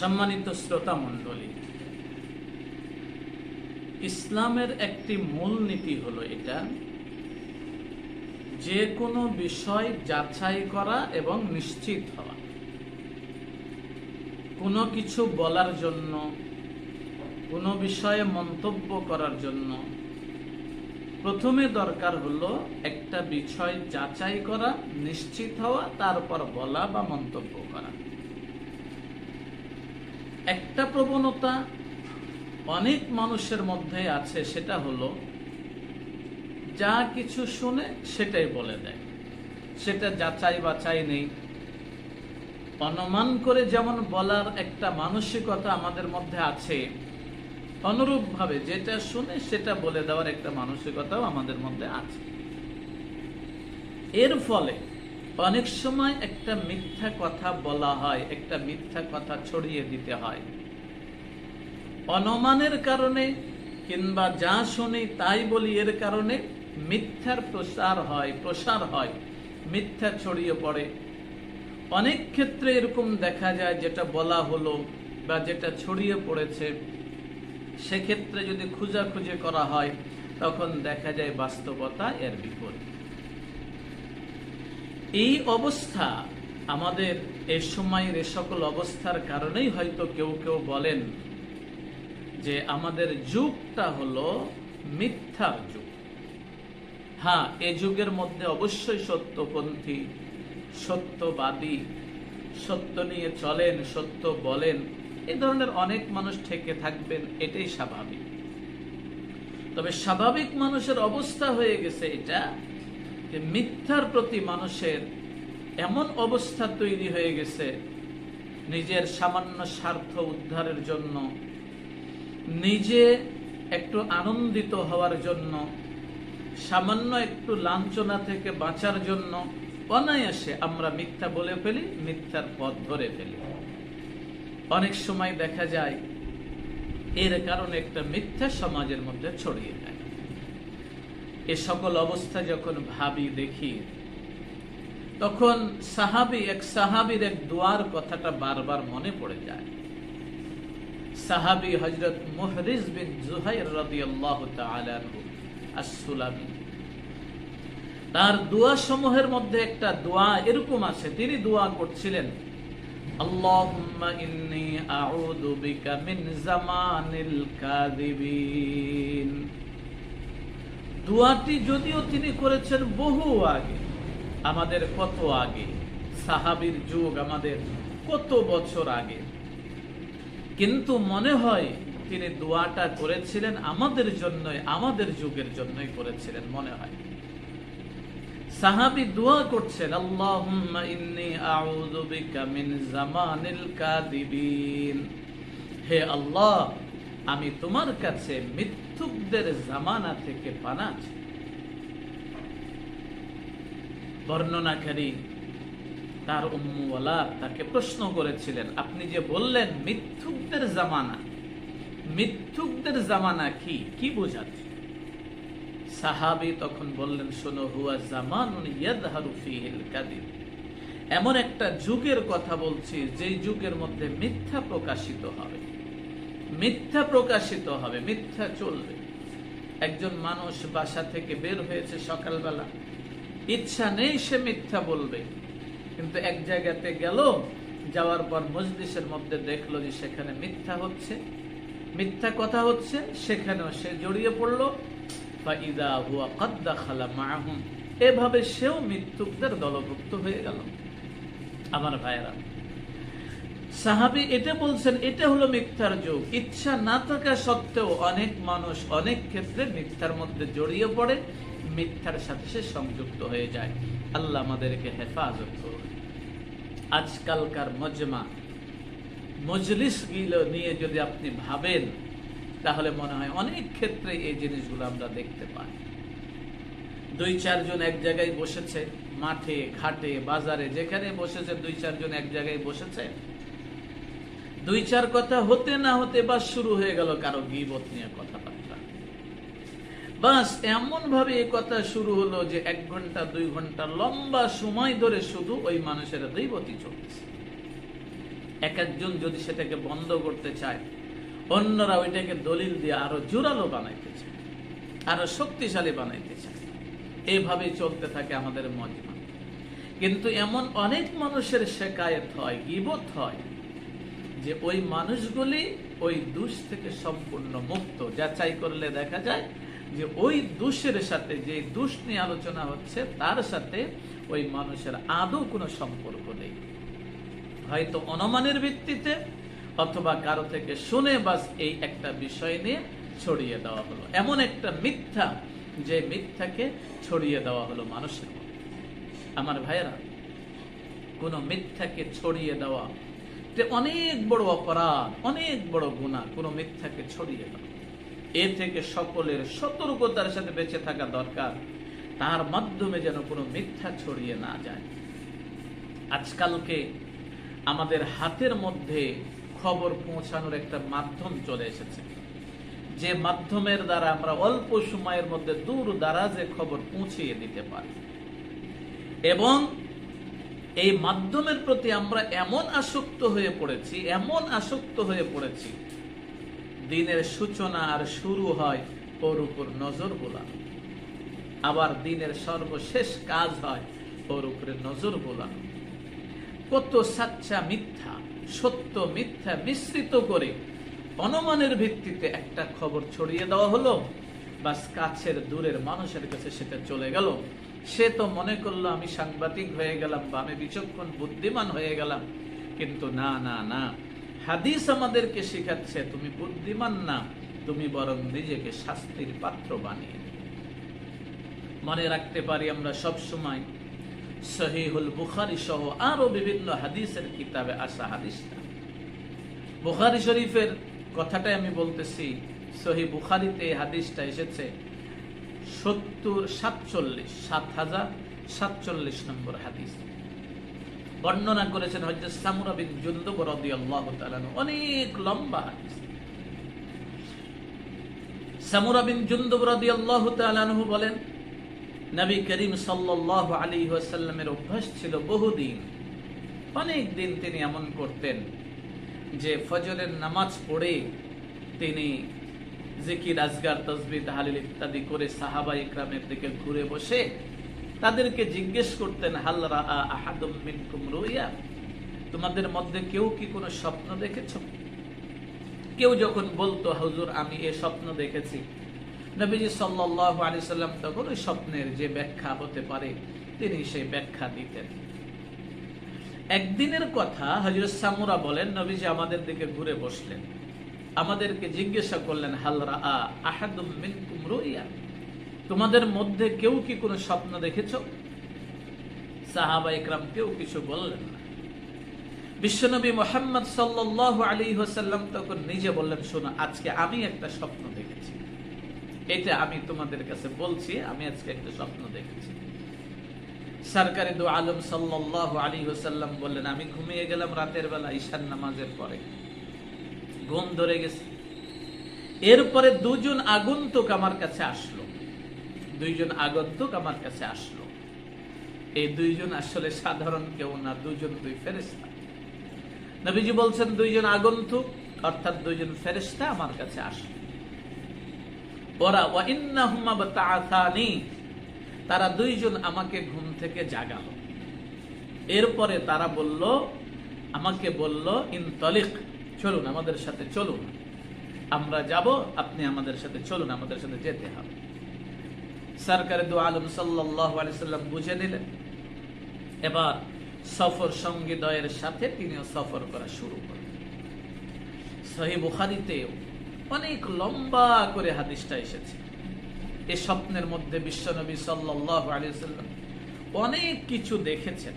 সম্মানিত শ্রোতা মণ্ডলী, ইসলামের একটি মূল নীতি হলো এটা, যে কোনো বিষয় যাচাই করা এবং নিশ্চিত হওয়া। কোনো কিছু বলার জন্য, কোনো বিষয়ে মন্তব্য করার জন্য প্রথমে দরকার হলো একটা বিষয় যাচাই করা, নিশ্চিত হওয়া, তারপর বলা বা মন্তব্য করা। একটা প্রবণতা অনেক মানুষের মধ্যে আছে, সেটা হলো যা কিছু শুনে সেটাই বলে দেয়। সেটা যাচাই বাছাই নেই। অনুমান করে যেমন বলার একটা মানসিকতা আমাদের মধ্যে আছে, অনুরূপভাবে যেটা শুনে সেটা বলে দেওয়ার একটা মানসিকতাও আমাদের মধ্যে আছে। এর ফলে অনেক সময় একটা মিথ্যা কথা বলা হয়, একটা মিথ্যা কথা ছড়িয়ে দিতে হয়। অনমানের কারণে কিংবা যা শুনি তাই বলি, এর কারণে মিথ্যার প্রসার হয় প্রসার হয়, মিথ্যা ছড়িয়ে পড়ে। অনেক ক্ষেত্রে এরকম দেখা যায়, যেটা বলা হলো বা যেটা ছড়িয়ে পড়েছে। সেক্ষেত্রে যদি খুঁজাখুঁজি করা হয়, তখন দেখা যায় বাস্তবতা এর বিপরীত। এই অবস্থা আমাদের এ সময়ের এ সকল অবস্থার কারণেই হয়তো কেউ কেউ বলেন যে আমাদের যুগটা হলো মিথ্যার যুগ। হ্যাঁ এ যুগের মধ্যে অবশ্যই সত্যপন্থী, সত্যবাদী, সত্য নিয়ে চলেন, সত্য বলেন, এ ধরনের অনেক মানুষ ঠেকে থাকবেন, এটাই স্বাভাবিক। তবে স্বাভাবিক মানুষের অবস্থা হয়ে গেছে এটা যে মিথ্যার প্রতি মানুষের এমন অবস্থা তৈরি হয়ে গেছে, নিজের সামান্য স্বার্থ উদ্ধারের জন্য, নিজে একটু আনন্দিত হওয়ার জন্য, সামান্য একটু লাঞ্ছনা থেকে বাঁচার জন্য অনায়াসে আমরা মিথ্যা বলে ফেলি, মিথ্যার পথ ধরে ফেলি। অনেক সময় দেখা যায়, এর কারণে একটা মিথ্যা সমাজের মধ্যে ছড়িয়ে যায়। এ সকল অবস্থা যখন ভাবি দেখি, তখন সাহাবি, এক সাহাবির এক দোয়ার কথাটা বারবার মনে পড়ে যায়। সাহাবি হজরত মুহরিজ বিন জুহাইর তাআলা আনহু তার দোয়া সমূহের মধ্যে একটা দোয়া এরকম আছে, তিনি দোয়া করছিলেন কাযিবিন। দোয়াটি যদিও তিনি করেছেন বহু আগে, আমাদের কত আগে, সাহাবীর যুগ আমাদের কত বছর আগে। কিন্তু মনে হয় তিনি দোয়াটা করেছিলেন আমাদের জন্যই, আমাদের যুগের জন্যই করেছিলেন মনে হয়। সাহাবি দোয়া করছেন, আল্লাহুম্মা ইন্নী হে আল্লাহ আমি তোমার কাছে মিথ্যুকদের জামানা থেকে পানা বর্ণনাকারী তার উম্মুওয়ালা তাকে প্রশ্ন করেছিলেন, আপনি যে বললেন মিথ্যুকদের জামানা মিথ্যুকদের জামানা কি? কি বোঝাচ্ছে? সাহাবি তখন বললেন, শোনো, হুয়া জামানুন ইয়াদহারু ফিহিল কাদিব এমন একটা যুগের কথা বলছি যে যুগের মধ্যে মিথ্যা প্রকাশিত হবে। মিথ্যা প্রকাশিত হবে, মিথ্যা চলবে। একজন মানুষ বাসা থেকে বের হয়েছে সকালবেলা। ইচ্ছা নেই সে মিথ্যা বলবে। কিন্তু এক জায়গাতে গেল, যাওয়ার পর মজলিসের মধ্যে দেখল যে সেখানে মিথ্যা হচ্ছে। মিথ্যা কথা হচ্ছে, সেখানেও সে জড়িয়ে পড়ল। বা ইদা হুয়া কদ্দা খালা মাহুম। এভাবে সেও মৃত্যুকদের দলভুক্ত হয়ে গেল। আমার ভাইয়েরা সাহাবি এটা বলছেন, এটা হলো মিথ্যার যুগ। ইচ্ছা না থাকা সত্ত্বেও অনেক মানুষ অনেক ক্ষেত্রে মিথ্যার মধ্যে জড়িয়ে পড়ে, মিথ্যার সাথে সে সংযুক্ত হয়ে যায়। আল্লাহ আমাদেরকে হেফাজত করুন। আজকালকার মজমা, মজলিসগুলো নিয়ে যদি আপনি ভাবেন, তাহলে মনে হয় অনেক ক্ষেত্রে এই জিনিসগুলো আমরা দেখতে পাই। দুই চারজন এক জায়গায় বসেছে, মাঠে, ঘাটে, বাজারে, যেখানে বসেছে দুই চারজন এক জায়গায় বসেছে দুই চার কথা হতে না হতে বা শুরু হয়ে গেল কারও গিবত নিয়ে কথাবার্তা। বাস এমন ভাবে এই কথা শুরু হলো যে এক ঘণ্টা, দুই ঘণ্টা লম্বা সময় ধরে শুধু ওই মানুষের দৈবতী চলছে। এক একজন যদি সেটাকে বন্ধ করতে চায়, অন্যরা ওইটাকে দলিল দিয়ে আরও জোরালো বানাইতে চায়, আরও শক্তিশালী বানাইতে চায়। এইভাবেই চলতে থাকে আমাদের মজমা। কিন্তু এমন অনেক মানুষের শেকায়ত হয়, গিবত হয় যে ওই মানুষগুলি ওই দুষ থেকে সম্পূর্ণ মুক্ত। যাচাই করলে দেখা যায় যে ওই দুষের সাথে যে দুষ নিয়ে আলোচনা হচ্ছে, তার সাথে ওই মানুষের আদৌ কোনো সম্পর্ক নেই। হয়তো অনুমানের ভিত্তিতে অথবা কারও থেকে শুনে বাস এই একটা বিষয় নিয়ে ছড়িয়ে দেওয়া হলো। এমন একটা মিথ্যা, যে মিথ্যাকে ছড়িয়ে দেওয়া হলো মানুষের আমার ভাইয়েরা, কোনো মিথ্যাকে ছড়িয়ে দেওয়া যে অনেক বড় অপরাধ, অনেক বড় গুণা কোনো মিথ্যাকে ছড়িয়ে দেওয়া এ থেকে সকলের সতর্কতার সাথে বেঁচে থাকা দরকার। তার মাধ্যমে যেন কোনো মিথ্যা ছড়িয়ে না যায়। আজকালকে আমাদের হাতের মধ্যে খবর পৌঁছানোর একটা মাধ্যম চলে এসেছে। যে মাধ্যমের দ্বারা আমরা অল্প সময়ের মধ্যে দূর দারাজে খবর পৌঁছিয়ে দিতে পারি। এবং এই মাধ্যমের প্রতি আমরা এমন আসক্ত হয়ে পড়েছি, এমন আসক্ত হয়ে পড়েছি, দিনের সূচনা আর শুরু হয় ওর উপর নজর বোলানো আবার দিনের সর্বশেষ কাজ হয় ওর উপরে নজর বোলানো কত সাচ্চা মিথ্যা, সত্য মিথ্যা মিশ্রিত করে অনুমানের ভিত্তিতে একটা খবর ছড়িয়ে দেওয়া হলো, বাস কাছের দূরের মানুষের কাছে সেটা চলে গেল। সে তো মনে করল আমি সাংবাদিক হয়ে গেলাম বা আমি বিচক্ষণ বুদ্ধিমান হয়ে গেলাম। কিন্তু না না না। হাদিস আমাদেরকে শেখাচ্ছে, তুমি বুদ্ধিমান না, তুমি বরং নিজেকে শাস্তির পাত্র বানিয়ে মনে রাখতে পারি আমরা সব সময় সহিহুল বুখারি সহ আরও বিভিন্ন হাদিসের কিতাবে আসা হাদিসটা বুখারি শরীফের কথাটাই আমি বলতেছি, সহি বুখারিতে হাদিসটা এসেছে সত্তর, সাতচল্লিশ, সাত হাজার, সাতচল্লিশ নম্বর হাদিস। বর্ণনা করেছেন হজরত সামুরা বিন জুন্দুব রাদিয়াল্লাহু অনেক লম্বা হাদিস। সামুরা বিন জুন্দুব রাদিয়াল্লাহু তাআলা বলেন, নবী করিম সাল্লাল্লাহু আলাইহি ওয়াসাল্লামের অভ্যাস ছিল বহুদিন। অনেক দিন তিনি এমন করতেন যে ফজরের নামাজ পড়ে তিনি জিকির, আজগার তসবি তাহালিল ইত্যাদি করে সাহাবা ইকরামের দিকে ঘুরে বসে তাদেরকে জিজ্ঞেস করতেন, হাল রাআ মিনকুম রুইয়া? তোমাদের মধ্যে কেউ কি কোনো স্বপ্ন দেখেছ? কেউ যখন বলতো, হুজুর, আমি এ স্বপ্ন দেখেছি নবীজি আলাইহি সাল্লাম তখন ওই স্বপ্নের যে ব্যাখ্যা হতে পারে, তিনি সেই ব্যাখ্যা দিতেন। একদিনের কথা হজরত সামুরা বলেন, নবীজি আমাদের দিকে ঘুরে বসলেন। আমাদেরকে জিজ্ঞাসা করলেন হালরা আহাদুম মিনকুম তোমাদের মধ্যে কেউ কি কোনো স্বপ্ন দেখেছ? সাহাবা ইকরাম কেউ কিছু বললেন না। বিশ্বনবী মোহাম্মদ সাল্লাল্লাহু আলী হোসাল্লাম তখন নিজে বললেন, শোনো, আজকে আমি একটা স্বপ্ন দেখেছি। এটা আমি তোমাদের কাছে বলছি, আমি আজকে একটা স্বপ্ন দেখেছি। সরকারি দু আলম সাল্লাল্লাহু আলী হোসাল্লাম বললেন, আমি ঘুমিয়ে গেলাম রাতের বেলা ঈশান নামাজের পরে। ঘুম ধরে গেছে। এরপরে দুজন আগন্তুক আমার কাছে আসলো। দুইজন আগন্তুক আমার কাছে আসলো। এই দুইজন আসলে সাধারণ কেউ না, দুজন দুই ফেরেস্তা নবীজি বলছেন, দুইজন আগন্তুক, অর্থাৎ দুইজন ফেরেস্তা আমার কাছে আসলো। ওরা তারা দুইজন আমাকে ঘুম থেকে জাগালো। এরপরে তারা বলল, আমাকে বলল, ইনতলিক চলুন আমাদের সাথে, চলুন। আমরা যাব, আপনি আমাদের সাথে চলুন, আমাদের সাথে যেতে হবে। সরকার দু আলম সাল্লাম বুঝে নিলেন। এবার সফর সঙ্গীদয়ের সাথে তিনিও সফর করা শুরু করেন। সহি অনেক লম্বা করে হাদিসটা এসেছে। এ স্বপ্নের মধ্যে বিশ্বনবী সাল্লাহ আলিয়াল্লাম অনেক কিছু দেখেছেন,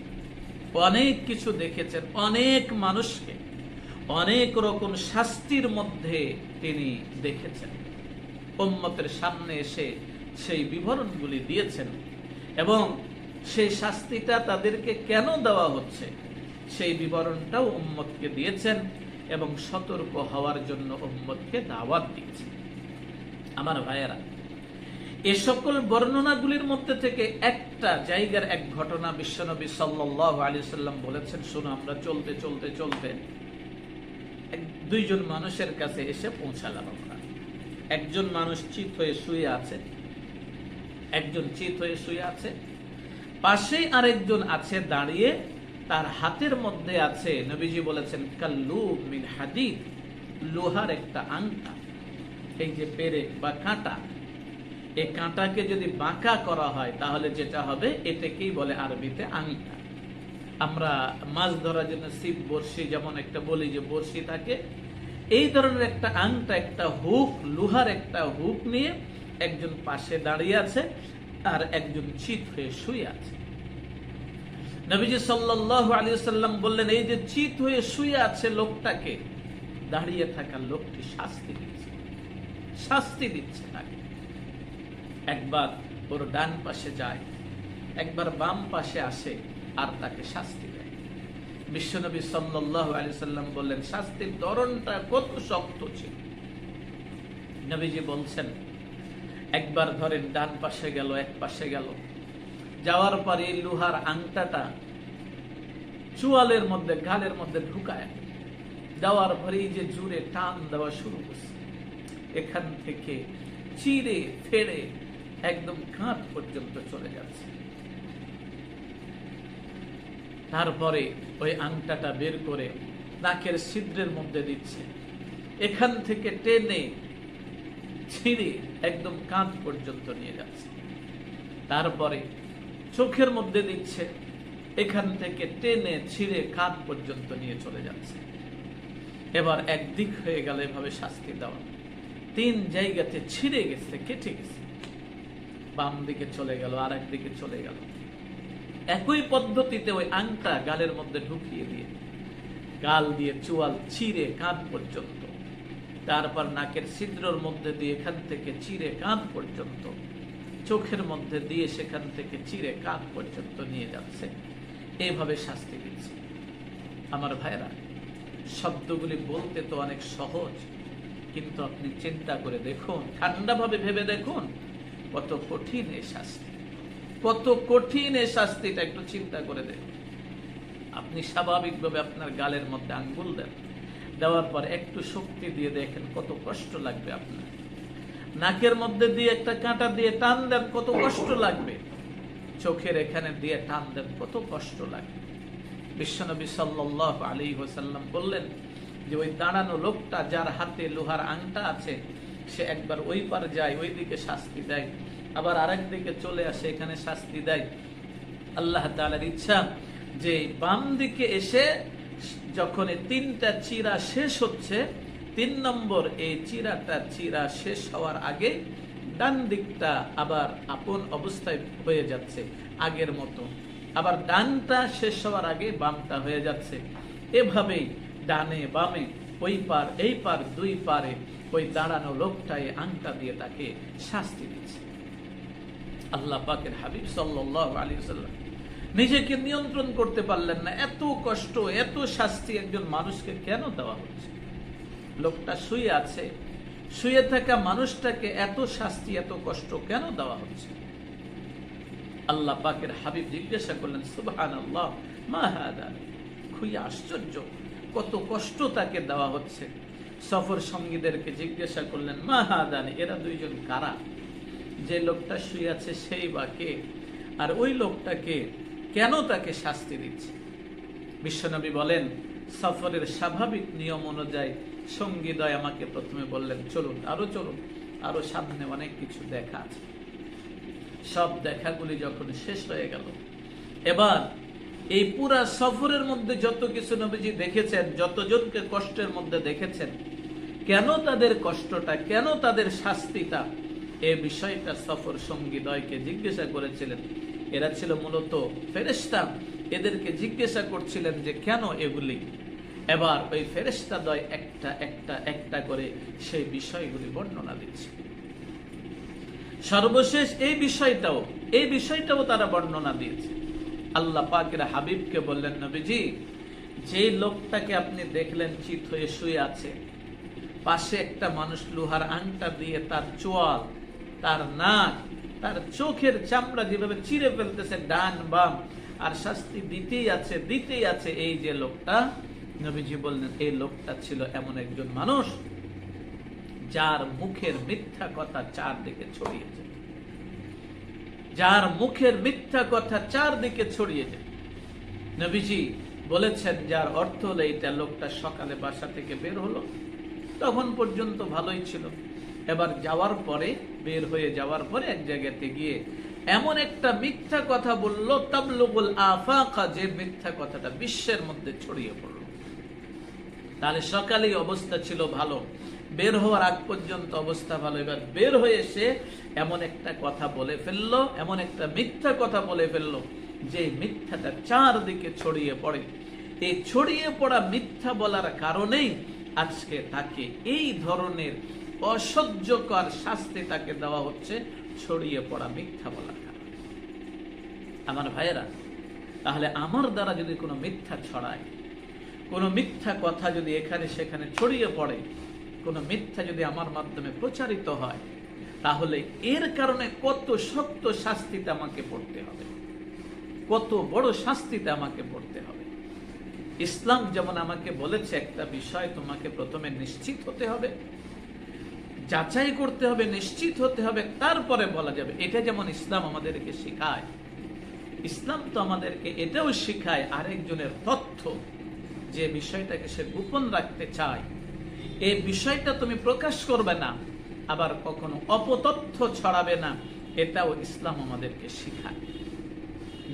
অনেক কিছু দেখেছেন, অনেক মানুষকে অনেক রকম শাস্তির মধ্যে তিনি দেখেছেন। উম্মতের সামনে এসে সেই বিবরণগুলি দিয়েছেন এবং সেই শাস্তিটা তাদেরকে কেন দেওয়া হচ্ছে সেই বিবরণটাও উম্মতকে দিয়েছেন এবং সতর্ক হওয়ার জন্য উম্মতকে দাওয়াত দিয়েছেন। আমার ভাইয়েরা, এ সকল বর্ণনাগুলির মধ্যে থেকে একটা জায়গার এক ঘটনা বিশ্বনবী সাল্লাহ আলী সাল্লাম বলেছেন, শোনো, আমরা চলতে চলতে চলতে দুইজন মানুষের কাছে এসে পৌঁছালাম আমরা। একজন মানুষ চিত হয়ে শুয়ে আছে। একজন চিত হয়ে শুয়ে আছে। পাশেই আরেকজন আছে দাঁড়িয়ে। তার হাতের মধ্যে আছে, নবীজি বলেছেন, কাল্লু মিন হাদিদ, লোহার একটা আংটা। এই যে পেরে বা কাঁটা। এই কাঁটাকে যদি বাঁকা করা হয়, তাহলে যেটা হবে, এটাকেই বলে আরবিতে আংটা। আমরা মাছ ধরার জন্য শিব বর্ষি যেমন একটা বলি যে বর্ষি থাকে এই ধরনের একটা আংটা, একটা হুক, লোহার একটা হুক নিয়ে একজন পাশে দাঁড়িয়ে আছে আর একজন চিত হয়ে শুয়ে আছে। নবীজি আলাইহি সাল্লাম বললেন, এই যে চিত হয়ে শুয়ে আছে লোকটাকে, দাঁড়িয়ে থাকা লোকটি শাস্তি দিচ্ছে। শাস্তি দিচ্ছে তাকে। একবার ওর ডান পাশে যায়, একবার বাম পাশে আসে আর তাকে শাস্তি বিশ্বনবী সাল্লাল্লাহু আলাইহি সাল্লাম বললেন, শাস্তির ধরনটা কত শক্ত ছিল। নবীজি বলছেন, একবার ধরেন ডান পাশে গেল, এক পাশে গেল। যাওয়ার পরে লোহার আংটাটা চুয়ালের মধ্যে, গালের মধ্যে ঢুকায়। দেওয়ার পরেই যে জুড়ে টান দেওয়া শুরু করছে। এখান থেকে চিরে ফেড়ে একদম কাঁধ পর্যন্ত চলে যাচ্ছে। তারপরে ওই আংটাটা বের করে নাকের ছিদ্রের মধ্যে দিচ্ছে। এখান থেকে টেনে ছিঁড়ে একদম কাঁধ পর্যন্ত নিয়ে যাচ্ছে। তারপরে চোখের মধ্যে দিচ্ছে, এখান থেকে টেনে ছিঁড়ে কাঁধ পর্যন্ত নিয়ে চলে যাচ্ছে। এবার একদিক হয়ে গেল এভাবে শাস্তি দেওয়া। তিন জায়গাতে ছিঁড়ে গেছে, কেটে গেছে। বাম দিকে চলে গেল আর একদিকে চলে গেল। একই পদ্ধতিতে ওই আংটা গালের মধ্যে ঢুকিয়ে দিয়ে, গাল দিয়ে চুয়াল ছিঁড়ে কাঁধ পর্যন্ত, তারপর নাকের ছিদ্রর মধ্যে দিয়ে এখান থেকে চিরে কাঁধ পর্যন্ত, চোখের মধ্যে দিয়ে সেখান থেকে চিরে কাঁধ পর্যন্ত নিয়ে যাচ্ছে। এইভাবে শাস্তি দিচ্ছে। আমার ভাইরা শব্দগুলি বলতে তো অনেক সহজ, কিন্তু আপনি চিন্তা করে দেখুন, ঠান্ডাভাবে ভেবে দেখুন, কত কঠিন এই শাস্তি। কত কঠিন এই শাস্তিটা একটু চিন্তা করে দেখুন আপনি স্বাভাবিকভাবে আপনার গালের মধ্যে আঙ্গুল দেন। দেওয়ার পর একটু শক্তি দিয়ে দেখেন কত কষ্ট লাগবে আপনার। নাকের মধ্যে দিয়ে একটা কাঁটা দিয়ে টান দেন, কত কষ্ট লাগবে। চোখের এখানে দিয়ে টান দেন, কত কষ্ট লাগবে। বিশ্বনবী সাল্লাহ আলী হোসাল্লাম বললেন যে, ওই দাঁড়ানো লোকটা যার হাতে লোহার আংটা আছে, সে একবার ওই পার যায় ওই দিকে শাস্তি দেয়। আবার আরেক দিকে চলে আসে, এখানে শাস্তি দেয়। আল্লাহ তালার ইচ্ছা যে বাম দিকে এসে যখন তিনটা চিরা শেষ হচ্ছে, তিন নম্বর এই চিরাটা চিরা শেষ হওয়ার আগে ডান দিকটা আবার আপন অবস্থায় হয়ে যাচ্ছে, আগের মতো। আবার ডানটা শেষ হওয়ার আগে বামটা হয়ে যাচ্ছে। এভাবেই ডানে বামে, ওই পার, এই পার, দুই পারে ওই দাঁড়ানো লোকটাই আংটা দিয়ে তাকে শাস্তি দিচ্ছে। আল্লাহ পাকের হাবিব সাল্লাহ আলী সাল্লাম নিজেকে নিয়ন্ত্রণ করতে পারলেন না। এত কষ্ট, এত শাস্তি একজন মানুষকে কেন দেওয়া হচ্ছে? লোকটা শুয়ে আছে। শুয়ে থাকা মানুষটাকে এত শাস্তি, এত কষ্ট কেন দেওয়া হচ্ছে? আল্লাহ পাকের হাবিব জিজ্ঞাসা করলেন সুবহান আল্লাহ মাহাদা খুবই আশ্চর্য, কত কষ্ট তাকে দেওয়া হচ্ছে। সফর সঙ্গীদেরকে জিজ্ঞাসা করলেন মাহাদানি এরা দুইজন কারা? যে লোকটা শুয়ে আছে সেই বা কে আর ওই লোকটাকে কেন তাকে শাস্তি দিচ্ছে? বিশ্বনবী বলেন, সফরের স্বাভাবিক নিয়ম অনুযায়ী সঙ্গীদয় আমাকে প্রথমে বললেন, চলুন, আরও চলুন, আরও সামনে অনেক কিছু দেখা আছে। সব দেখাগুলি যখন শেষ হয়ে গেল, এবার এই পুরা সফরের মধ্যে যত কিছু নবীজি দেখেছেন, যতজনকে কষ্টের মধ্যে দেখেছেন, কেন তাদের কষ্টটা, কেন তাদের শাস্তিটা এ বিষয়টা সফর সঙ্গীদয়কে জিজ্ঞাসা করেছিলেন। এরা ছিল মূলত ফেরেস্তা এদেরকে জিজ্ঞাসা করছিলেন যে, কেন এগুলি? এবার ওই ফেরেস্তা দয় একটা একটা একটা করে সেই বিষয়গুলি বর্ণনা দিচ্ছে। সর্বশেষ এই বিষয়টাও এই বিষয়টাও তারা বর্ণনা দিয়েছে। আল্লাহ পাকের হাবিবকে বললেন, নবীজি, যে লোকটাকে আপনি দেখলেন চিত হয়ে শুয়ে আছে, পাশে একটা মানুষ লোহার আংটা দিয়ে তার চোয়াল তার নাক, তার চোখের চামড়া যেভাবে চিরে ফেলতেছে ডান বাম, আর শাস্তি দিতেই আছে দিতেই আছে। এই যে লোকটা, নবীজি বললেন, এই লোকটা ছিল এমন একজন মানুষ যার মুখের মিথ্যা কথা চারদিকে ছড়িয়ে যায়। যার মুখের মিথ্যা কথা চারদিকে ছড়িয়ে যায়। নবীজি বলেছেন, যার অর্থ হলো এইটা, লোকটা সকালে বাসা থেকে বের হলো, তখন পর্যন্ত ভালোই ছিল। এবার যাওয়ার পরে, বের হয়ে যাওয়ার পরে এক জায়গাতে গিয়ে এমন একটা মিথ্যা কথা বলল, তাবলুগুল আফাকা, যে মিথ্যা কথাটা বিশ্বের মধ্যে ছড়িয়ে পড়ল। তাহলে সকালেই অবস্থা ছিল ভালো। বের হওয়ার আগ পর্যন্ত অবস্থা ভালো। এবার বের হয়ে এসে এমন একটা কথা বলে ফেলল, এমন একটা মিথ্যা কথা বলে ফেলল, যে মিথ্যাটা চারদিকে ছড়িয়ে পড়ে। এই ছড়িয়ে পড়া মিথ্যা বলার কারণেই আজকে তাকে এই ধরনের অসহ্যকর শাস্তি তাকে দেওয়া হচ্ছে, ছড়িয়ে পড়া মিথ্যা বলার আমার ভাইয়েরা, তাহলে আমার দ্বারা যদি কোনো মিথ্যা ছড়ায়, কোনো মিথ্যা কথা যদি এখানে সেখানে ছড়িয়ে পড়ে, কোনো মিথ্যা যদি আমার মাধ্যমে প্রচারিত হয়, তাহলে এর কারণে কত শক্ত শাস্তিতে আমাকে পড়তে হবে, কত বড় শাস্তিতে আমাকে পড়তে হবে। ইসলাম যেমন আমাকে বলেছে, একটা বিষয় তোমাকে প্রথমে নিশ্চিত হতে হবে যাচাই করতে হবে, নিশ্চিত হতে হবে, তারপরে বলা যাবে। এটা যেমন ইসলাম আমাদেরকে শেখায়, ইসলাম তো আমাদেরকে এটাও শেখায় আরেকজনের তথ্য যে বিষয়টাকে সে গোপন রাখতে চায়। এই বিষয়টা তুমি প্রকাশ করবে না, আবার কখনো অপতথ্য ছড়াবে না। এটাও ইসলাম আমাদেরকে শেখায়।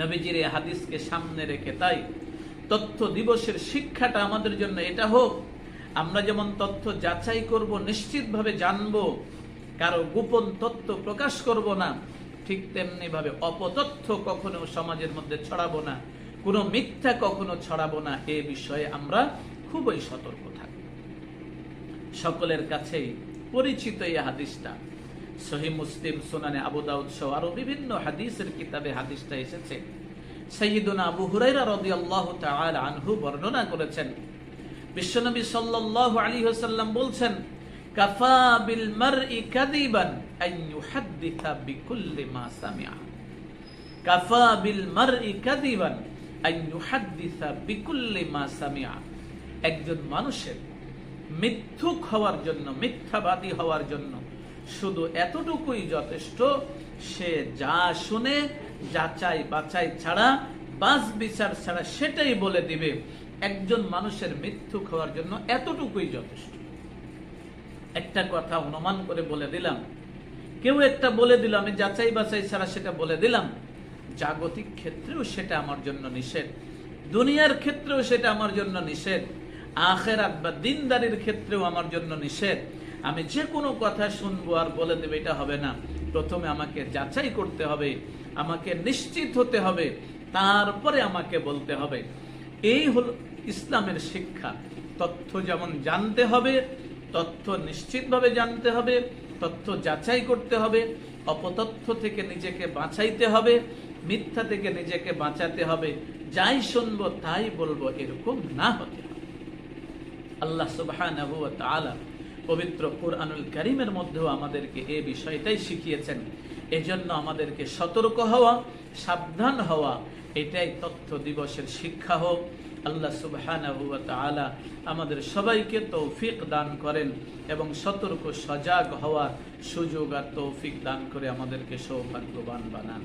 নবীজির হাদিসকে সামনে রেখে তাই তথ্য দিবসের শিক্ষাটা আমাদের জন্য এটা হোক আমরা যেমন তথ্য যাচাই করব, নিশ্চিতভাবে জানব, কারও গোপন তথ্য প্রকাশ করব না, ঠিক তেমনি ভাবে অপতথ্য কখনো সমাজের মধ্যে ছড়াবো না, কোনো মিথ্যা কখনো ছড়াবো না, এ বিষয়ে আমরা খুবই সতর্ক থাকব। সকলের কাছেই পরিচিত এই হাদিসটা। সহি মুসলিম সোনানে আবু দাউদ সহ আরও বিভিন্ন হাদিসের কিতাবে হাদিসটা এসেছে। সৈয়দুনা আবু হুরাইরা রাদিয়াল্লাহু তাআলা আনহু বর্ণনা করেছেন বিশ্বনবী সাল্লাল্লাহু আলাইহি ওয়াসাল্লাম বলছেন বিল মারই কাযিবান আন ইউহাদ্দিসা বিকুল্লি মা সামিআ। কাফা বিল মারই কাযিবান আন ইউহাদ্দিসা বিকুল্লি মা সামিআ। একজন মানুষের মিথ্যুক হওয়ার জন্য, মিথ্যাবাদী হওয়ার জন্য শুধু এতটুকুই যথেষ্ট, সে যা শুনে যাচাই বাছাই ছাড়া বাস বিচার ছাড়া সেটাই বলে দিবে। একজন মানুষের মৃত্যু খাওয়ার জন্য এতটুকুই যথেষ্ট। একটা কথা অনুমান করে বলে দিলাম। কেউ একটা বলে দিল, আমি যাচাই বাছাই ছাড়া সেটা বলে দিলাম। জাগতিক ক্ষেত্রেও সেটা আমার জন্য নিষেধ। দুনিয়ার ক্ষেত্রেও সেটা আমার জন্য নিষেধ। আখেরাত বা দিনদারির ক্ষেত্রেও আমার জন্য নিষেধ। আমি যে কোনো কথা শুনব আর বলে দেবে, এটা হবে না। প্রথমে আমাকে যাচাই করতে হবে, আমাকে নিশ্চিত হতে হবে, তারপরে আমাকে বলতে হবে। এই হল ইসলামের শিক্ষা। তথ্য যেমন জানতে হবে, তথ্য নিশ্চিতভাবে জানতে হবে, তথ্য যাচাই করতে হবে, অপতথ্য থেকে নিজেকে বাঁচাইতে হবে, মিথ্যা থেকে নিজেকে বাঁচাতে হবে। যাই শুনব, তাই বলব, এরকম না হতে আল্লাহ তাআলা পবিত্র কুরআনুল করিমের মধ্যেও আমাদেরকে এ বিষয়টাই শিখিয়েছেন। এজন্য আমাদেরকে সতর্ক হওয়া, সাবধান হওয়া এটাই তথ্য দিবসের শিক্ষা হোক। আল্লাহ সুবাহানা আমাদের সবাইকে তৌফিক দান করেন এবং সতর্ক, সজাগ হওয়ার সুযোগ আর তৌফিক দান করে আমাদেরকে সৌভাগ্যবান বানান।